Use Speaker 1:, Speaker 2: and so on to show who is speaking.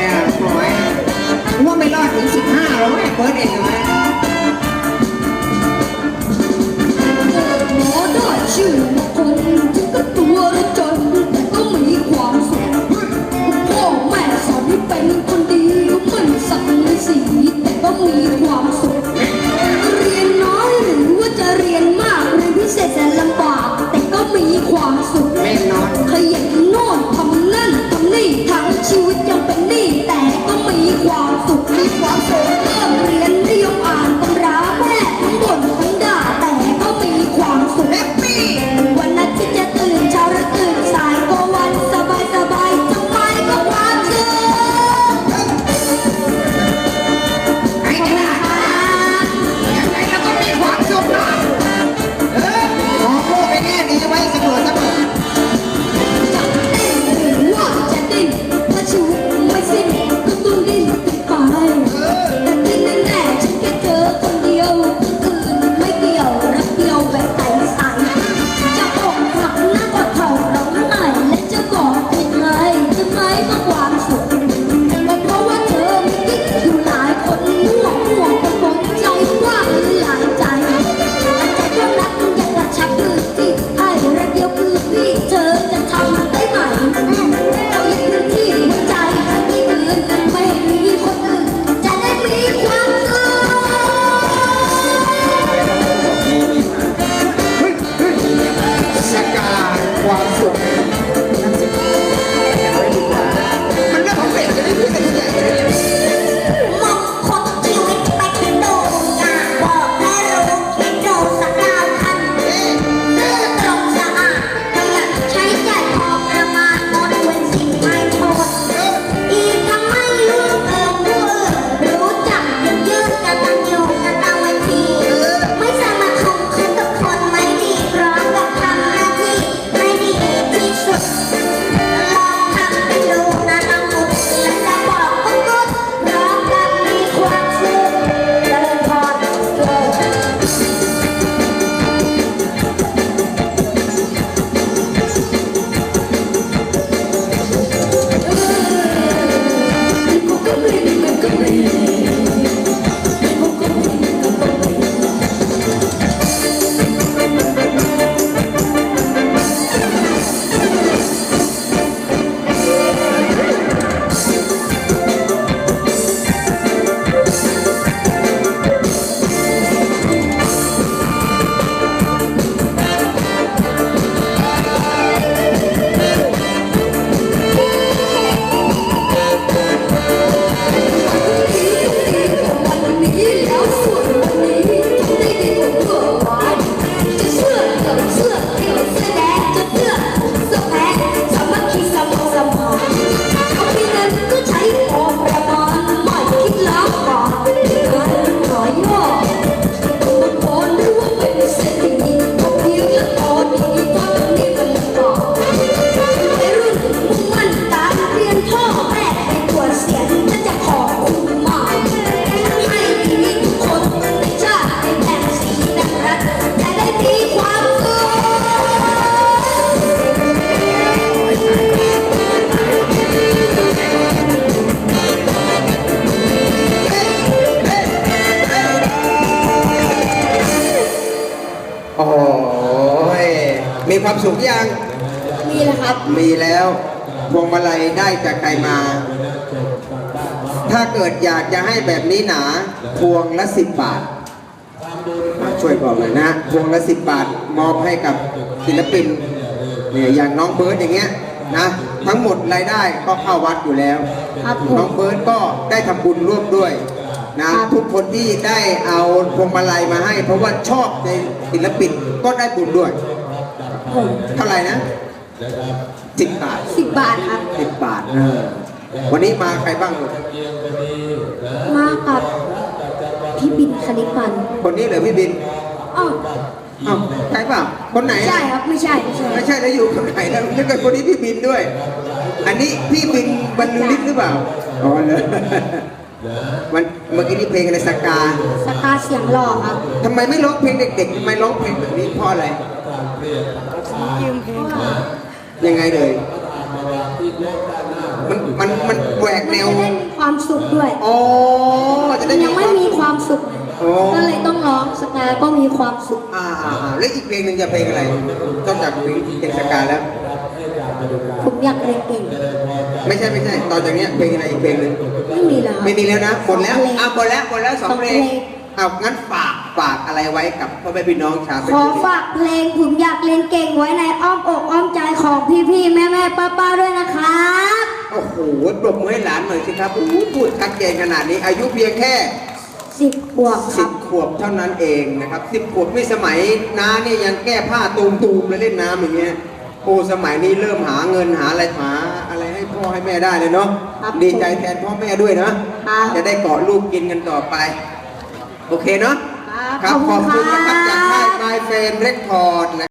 Speaker 1: ยอะสวยว่าไม่รอดถึงสิบห้าร้อยแม่เปิดเองไหม
Speaker 2: หมดอดชื่อคน
Speaker 1: ความสุขยัง
Speaker 3: มีแล้วครับ
Speaker 1: มีแล้วพวงมาลัยได้จากใครมา ถ้าเกิดอยากจะให้แบบนี้หนา พวงละสิบบาทมาช่วยบอกหน่อยนะ พวงละสิบบาทมอบให้กับศิลปินเนี่ยอย่างน้องเบิร์ดอย่างเงี้ยนะทั้งหมดรายได้ก็เข้าวัดอยู่แล้ว
Speaker 3: ครับผม
Speaker 1: น้องเบิร์ดก็ได้ทำบุญร่วมด้วยนะ
Speaker 3: ครับ
Speaker 1: ทุกคนที่ได้เอาพวงมาลัยมาให้ เพราะว่าชอบในศิลปินก็ได้บุญด้วย
Speaker 3: ผม
Speaker 1: เท่าไหร่นะสิบบาท
Speaker 3: สิบบาทครับ
Speaker 1: สิบบาทเออวันนี้มาใครบ้างลูก
Speaker 3: มากับพี่บินคณิพันธ์
Speaker 1: คนนี้เหรอพี่บิน
Speaker 3: อ้าว
Speaker 1: อ้าวใช่เปล่าคนไหน
Speaker 3: ไม่
Speaker 1: อะ
Speaker 3: ใช่ครับไม่ใช่ไม่ใช่
Speaker 1: ไม่ใช่แล้วอยู่คนไหนแล้วนึกว่าคนนี้พี่บินด้วย อันนี้พี่บินบรรลือฤทธิ์หรือเปล่าอ๋อเลยมันเมื่อกี้นี่เพลงอะไรสกา
Speaker 3: สกาเสียงหล่อครับ
Speaker 1: ทำไมไม่ร้องเพลงเด็กๆทำไมร้องเพลงแบบนี้เพราะอะไร
Speaker 3: ยืมเพลงครับ
Speaker 1: ยังไงเลย มันมันมันแหวก
Speaker 3: มัน
Speaker 1: แน
Speaker 3: จะ
Speaker 1: ว
Speaker 3: ได้มีความสุขด้วย
Speaker 1: อ๋อ จะ
Speaker 3: มั
Speaker 1: ได้
Speaker 3: นยังไม่มีความสุข
Speaker 1: อ๋อ
Speaker 3: ก็เลยต้องร้องสกาก็มีความสุข
Speaker 1: อ่าอ่าอ่าแล้วอีกเพลงหนึ่งจะเพลงอะไรนอกจากเพลงเพลงสกาแล้ว
Speaker 3: ผมอยากเรียนเก่ง
Speaker 1: ไม่ใช่ไม่ใช่ตอนจากเนี้ยเพลงอะไรอีกเพลงหนึ่ง
Speaker 3: ไม่มีแล้วครับ
Speaker 1: ไม่มีแล้วนะหมดแล้ว
Speaker 3: สองเพลง
Speaker 1: อะหมดแล้วหมดแล้วสอง
Speaker 3: สอง
Speaker 1: เพล
Speaker 3: เพ
Speaker 1: ง
Speaker 3: ลง
Speaker 1: เอางั้นฝาก ฝากอะไรไว้กับพ่อแม่พี่น้องชาว
Speaker 3: ขอฝากเพลงผมอยากเรียนเก่งไว้ในอ้อมอกอ้อมใจของพี่ๆแม่ๆป้าๆด้วยนะครับ
Speaker 1: โอ้โหปรบมือให้หลานหน่อยสิครับอู้หูพูดชัดเจนขนาดนี้ อายุเพียงแค่
Speaker 3: สิบขวบค
Speaker 1: สิ
Speaker 3: รั
Speaker 1: บ บขวบเท่านั้นเองนะครับสิบขวบนี่สมัยน้าเนี่ยยังแก้ผ้าตูมตูมๆแล้วเล่นน้ำอย่างเงี้ยโอ้สมัยนี้เริ่มหาเงินหาอะไรหาอะไรให้พ่อให้แม่ได้เลยเนาะ
Speaker 3: ครับ
Speaker 1: ดีใจแทนพ่อแม่ด้วยนะครับ จะได้เกาะลูกกินกันต่อไป โอเคเนาะ
Speaker 3: ครับ
Speaker 1: ครับ ขอบคุณนะครับ
Speaker 3: ขอบคุณ
Speaker 1: จาก
Speaker 3: ครับ
Speaker 1: ค่าย My Fame Record นะ